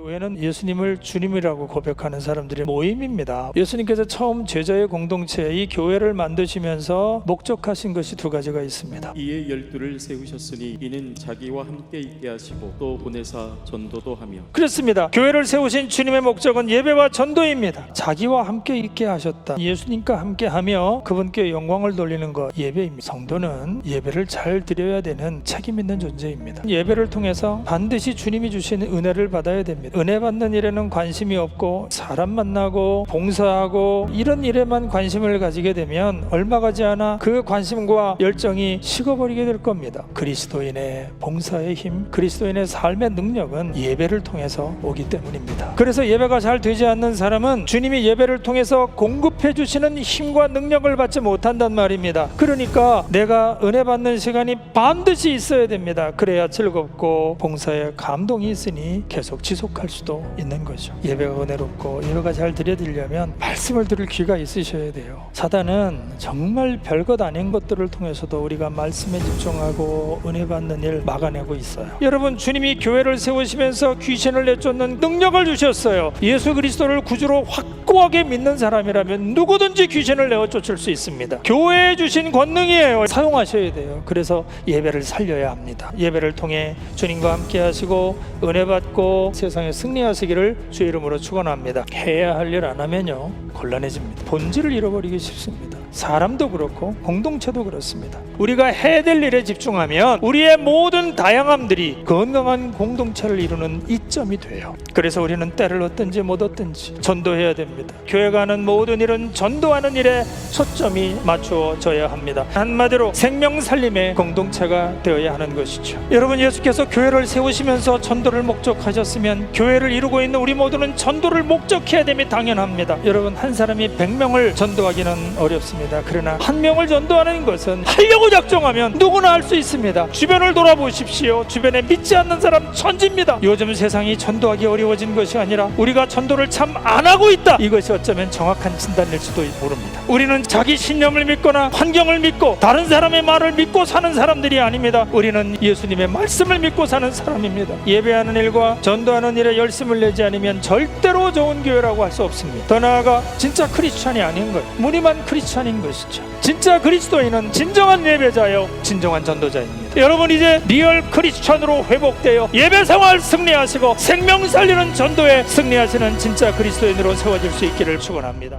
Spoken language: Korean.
교회는 예수님을 주님이라고 고백하는 사람들의 모임입니다. 예수님께서 처음 제자의 공동체 이 교회를 만드시면서 목적하신 것이 두 가지가 있습니다. 이에 열두를 세우셨으니 이는 자기와 함께 있게 하시고 또 보내사 전도도 하며 그렇습니다. 교회를 세우신 주님의 목적은 예배와 전도입니다. 자기와 함께 있게 하셨다. 예수님과 함께 하며 그분께 영광을 돌리는 것 예배입니다. 성도는 예배를 잘 드려야 되는 책임 있는 존재입니다. 예배를 통해서 반드시 주님이 주신 은혜를 받아야 됩니다. 은혜 받는 일에는 관심이 없고 사람 만나고 봉사하고 이런 일에만 관심을 가지게 되면 얼마 가지 않아 그 관심과 열정이 식어버리게 될 겁니다. 그리스도인의 봉사의 힘, 그리스도인의 삶의 능력은 예배를 통해서 오기 때문입니다. 그래서 예배가 잘 되지 않는 사람은 주님이 예배를 통해서 공급해 주시는 힘과 능력을 받지 못한단 말입니다. 그러니까 내가 은혜 받는 시간이 반드시 있어야 됩니다. 그래야 즐겁고 봉사에 감동이 있으니 계속 지속 할 수도 있는 거죠. 예배가 은혜롭고 예배가 잘 드려지려면 말씀을 들을 귀가 있으셔야 돼요. 사단은 정말 별것 아닌 것들을 통해서도 우리가 말씀에 집중하고 은혜 받는 일 막아내고 있어요. 여러분 주님이 교회를 세우시면서 귀신을 내쫓는 능력을 주셨어요. 예수 그리스도를 구주로 확고하게 믿는 사람이라면 누구든지 귀신을 내어 쫓을 수 있습니다. 교회에 주신 권능이에요. 사용하셔야 돼요. 그래서 예배를 살려야 합니다. 예배를 통해 주님과 함께 하시고 은혜 받고 세상 에 승리하시기를 주 이름으로 축원합니다. 해야 할 일 안 하면요 곤란해집니다. 본질을 잃어버리기 쉽습니다. 사람도 그렇고 공동체도 그렇습니다. 우리가 해야 될 일에 집중하면 우리의 모든 다양함들이 건강한 공동체를 이루는 이점이 돼요. 그래서 우리는 때를 얻든지 못 얻든지 전도해야 됩니다. 교회가 하는 모든 일은 전도하는 일에 초점이 맞추어져야 합니다. 한마디로 생명 살림의 공동체가 되어야 하는 것이죠. 여러분 예수께서 교회를 세우시면서 전도를 목적하셨으면 교회를 이루고 있는 우리 모두는 전도를 목적해야 됨이 당연합니다. 여러분 한 사람이 100명을 전도하기는 어렵습니다. 그러나 한 명을 전도하는 것은 하려고 작정하면 누구나 할 수 있습니다. 주변을 돌아보십시오. 주변에 믿지 않는 사람 천지입니다. 요즘 세상이 전도하기 어려워진 것이 아니라 우리가 전도를 참 안 하고 있다. 이것이 어쩌면 정확한 진단일지도 모릅니다. 우리는 자기 신념을 믿거나 환경을 믿고 다른 사람의 말을 믿고 사는 사람들이 아닙니다. 우리는 예수님의 말씀을 믿고 사는 사람입니다. 예배하는 일과 전도하는 일에 열심을 내지 않으면 절대로 좋은 교회라고 할 수 없습니다. 더 나아가 진짜 크리스찬이 아닌 것, 무늬만 크리스찬인 것이죠. 진짜 그리스도인은 진정한 예배자요, 진정한 전도자입니다. 여러분 이제 리얼 크리스찬으로 회복되어 예배 생활 승리하시고 생명 살리는 전도에 승리하시는 진짜 그리스도인으로 세워질 수 있기를 축원합니다.